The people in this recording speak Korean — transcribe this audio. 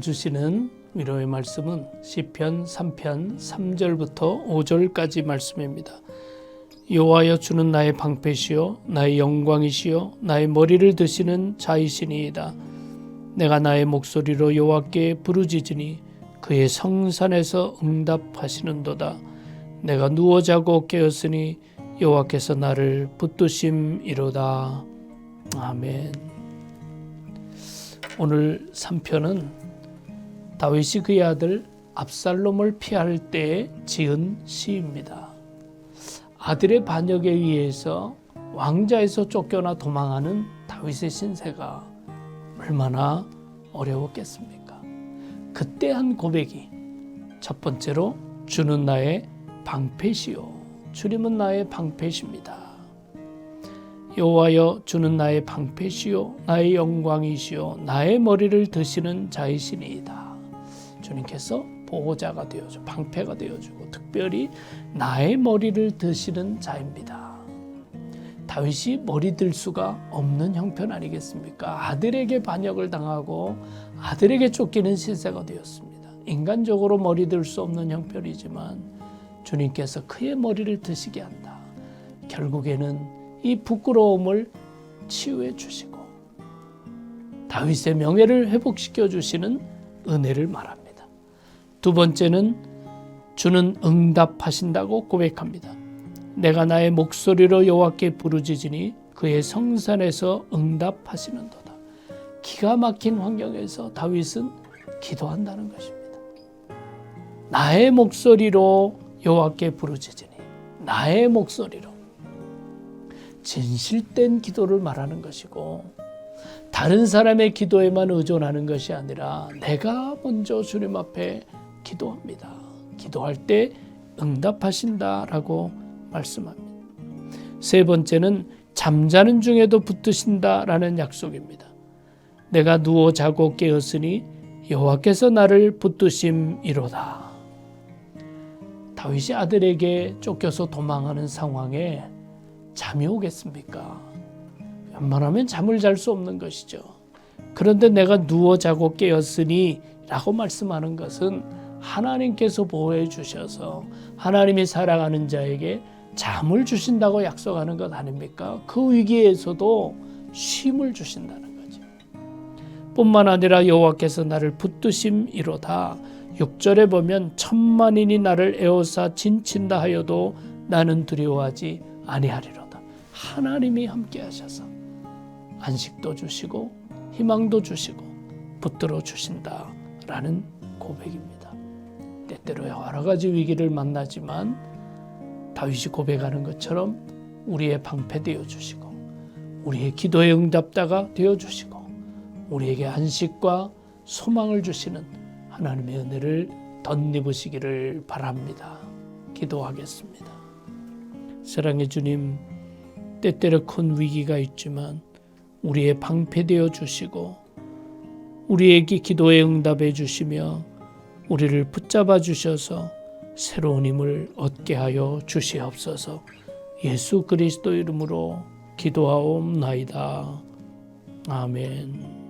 주시는 위로의 말씀은 시편 3편 3절부터 5절까지 말씀입니다. 여호와여 주는 나의 방패시요 나의 영광이시요 나의 머리를 드시는 자이시니이다. 내가 나의 목소리로 여호와께 부르짖으니 그의 성산에서 응답하시는도다. 내가 누워 자고 깨었으니 여호와께서 나를 붙드심이로다. 아멘. 오늘 3편은 다윗이 그의 아들 압살롬을 피할 때 지은 시입니다. 아들의 반역에 의해서 왕자에서 쫓겨나 도망하는 다윗의 신세가 얼마나 어려웠겠습니까? 그때 한 고백이 첫 번째로 주는 나의 방패시요 주님은 나의 방패십니다. 여호와여 주는 나의 방패시요 나의 영광이시요 나의 머리를 드시는 자이시니이다. 주님께서 보호자가 되어주 방패가 되어주고 특별히 나의 머리를 드시는 자입니다. 다윗이 머리 들 수가 없는 형편 아니겠습니까? 아들에게 반역을 당하고 아들에게 쫓기는 신세가 되었습니다. 인간적으로 머리 들 수 없는 형편이지만 주님께서 그의 머리를 드시게 한다. 결국에는 이 부끄러움을 치유해 주시고 다윗의 명예를 회복시켜 주시는 은혜를 말합니다. 두 번째는 주는 응답하신다고 고백합니다. 내가 나의 목소리로 여호와께 부르짖으니 그의 성산에서 응답하시는도다. 기가 막힌 환경에서 다윗은 기도한다는 것입니다. 나의 목소리로 여호와께 부르짖으니 나의 목소리로 진실된 기도를 말하는 것이고 다른 사람의 기도에만 의존하는 것이 아니라 내가 먼저 주님 앞에 기도합니다. 기도할 때 응답하신다라고 말씀합니다. 세 번째는 잠자는 중에도 붙드신다라는 약속입니다. 내가 누워 자고 깨었으니 여호와께서 나를 붙드심이로다. 다윗이 아들에게 쫓겨서 도망하는 상황에 잠이 오겠습니까? 웬만하면 잠을 잘 수 없는 것이죠. 그런데 내가 누워 자고 깨었으니 라고 말씀하는 것은 하나님께서 보호해 주셔서 하나님이 사랑하는 자에게 잠을 주신다고 약속하는 것 아닙니까? 그 위기에서도 쉼을 주신다는 거죠. 뿐만 아니라 여호와께서 나를 붙드심이로다. 6절에 보면 천만인이 나를 에워싸 진친다 하여도 나는 두려워하지 아니하리로다. 하나님이 함께 하셔서 안식도 주시고 희망도 주시고 붙들어 주신다라는 고백입니다. 때때로 여러 가지 위기를 만나지만 다윗이 고백하는 것처럼 우리의 방패 되어 주시고 우리의 기도의 응답다가 되어 주시고 우리에게 안식과 소망을 주시는 하나님의 은혜를 덧입으시기를 바랍니다. 기도하겠습니다. 사랑의 주님, 때때로 큰 위기가 있지만 우리의 방패 되어 주시고 우리에게 기도에 응답해 주시며 우리를 붙잡아 주셔서 새로운 힘을 얻게 하여 주시옵소서. 예수 그리스도 이름으로 기도하옵나이다. 아멘.